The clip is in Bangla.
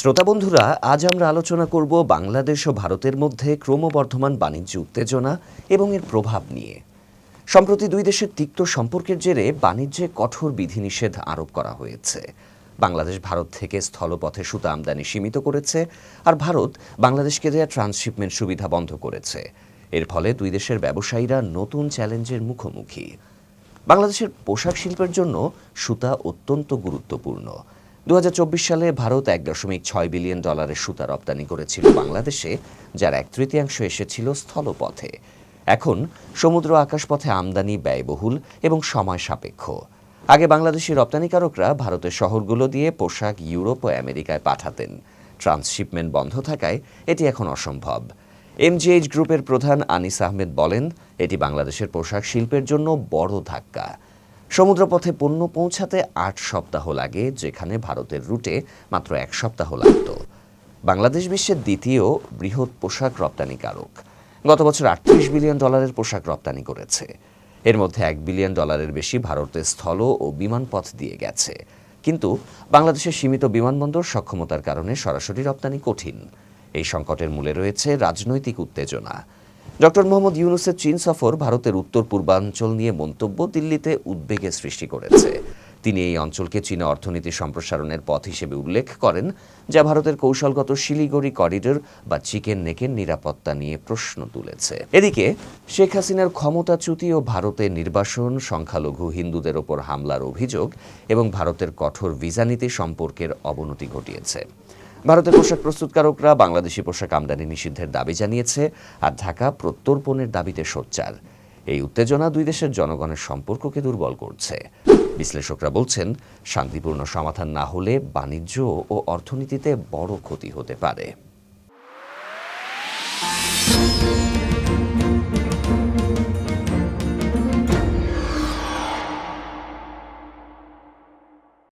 শ্রোতা বন্ধুরা, আজ আমরা আলোচনা করব বাংলাদেশ ও ভারতের মধ্যে ক্রমবর্ধমান বাণিজ্য উত্তেজনা এবং এর প্রভাব নিয়ে। সম্প্রতি দুই দেশের তিক্ত সম্পর্কের জেরে বাণিজ্যে কঠোর বিধিনিষেধ আরোপ করা হয়েছে। বাংলাদেশ, ভারত থেকে স্থলপথে সুতা আমদানি সীমিত করেছে আর ভারত বাংলাদেশকে দেয়া ট্রান্সশিপমেন্ট সুবিধা বন্ধ করেছে। এর ফলে দুই দেশের ব্যবসায়ীরা নতুন চ্যালেঞ্জের মুখোমুখি। বাংলাদেশের পোশাক শিল্পের জন্য সুতা অত্যন্ত গুরুত্বপূর্ণ। দু হাজার চব্বিশ সালে ভারত এক দশমিক ছয় বিলিয়ন ডলারের সুতা রপ্তানি করেছিল বাংলাদেশে, যার এক তৃতীয়াংশ এসেছিল স্থলপথে। এখন সমুদ্র আকাশপথে আমদানি ব্যয়বহুল এবং সময় সাপেক্ষ। আগে বাংলাদেশি রপ্তানিকারকরা ভারতের শহরগুলো দিয়ে পোশাক ইউরোপ ও আমেরিকায় পাঠাতেন। ট্রান্সশিপমেন্ট বন্ধ থাকায় এটি এখন অসম্ভব। এমজিএইচ গ্রুপের প্রধান আনিস আহমেদ বলেন, এটি বাংলাদেশের পোশাক শিল্পের জন্য বড় ধাক্কা। সমুদ্রপথে পণ্য পৌঁছাতে আট সপ্তাহ লাগে, যেখানে ভারতের রুটে মাত্র এক সপ্তাহ লাগত। বাংলাদেশ বিশ্বের দ্বিতীয় বৃহৎ পোশাক রপ্তানিকারক গত বছর আটত্রিশ বিলিয়ন ডলারের পোশাক রপ্তানি করেছে। এর মধ্যে এক বিলিয়ন ডলারের বেশি ভারতের স্থল ও বিমানপথ দিয়ে গেছে। কিন্তু বাংলাদেশের সীমিত বিমানবন্দর সক্ষমতার কারণে সরাসরি রপ্তানি কঠিন। এই সংকটের মূলে রয়েছে রাজনৈতিক উত্তেজনা। ডক্টর মোহাম্মদ ইউনুসের চীন সফর ভারতের উত্তর পূর্বাঞ্চল নিয়ে মন্তব্য দিল্লিতে উদ্বেগের সৃষ্টি করেছে। তিনি এই অঞ্চলকে চীনা অর্থনীতি সম্প্রসারণের পথ হিসেবে উল্লেখ করেন, যা ভারতের কৌশলগত শিলিগুড়ি করিডোর বা চিকেন নেকের নিরাপত্তা নিয়ে প্রশ্ন তুলেছে। এদিকে, শেখ হাসিনার ক্ষমতাচ্যুতি ও ভারতের নির্বাসন, সংখ্যালঘু হিন্দুদের ওপর হামলার অভিযোগ এবং ভারতের কঠোর ভিসা নীতি সম্পর্কের অবনতি ঘটিয়েছে। ভারতের পোশাক প্রস্তুতকারকরা বাংলাদেশি পোশাক আমদানি নিষিদ্ধের দাবি জানিয়েছে আর ঢাকা প্রত্যর্পণের দাবিতে সোচ্চার। এই উত্তেজনা দুই দেশের জনগণের সম্পর্ককে দুর্বল করছে। বিশ্লেষকরা বলছেন, শান্তিপূর্ণ সমাধান না হলে বাণিজ্য ও অর্থনীতিতে বড় ক্ষতি হতে পারে।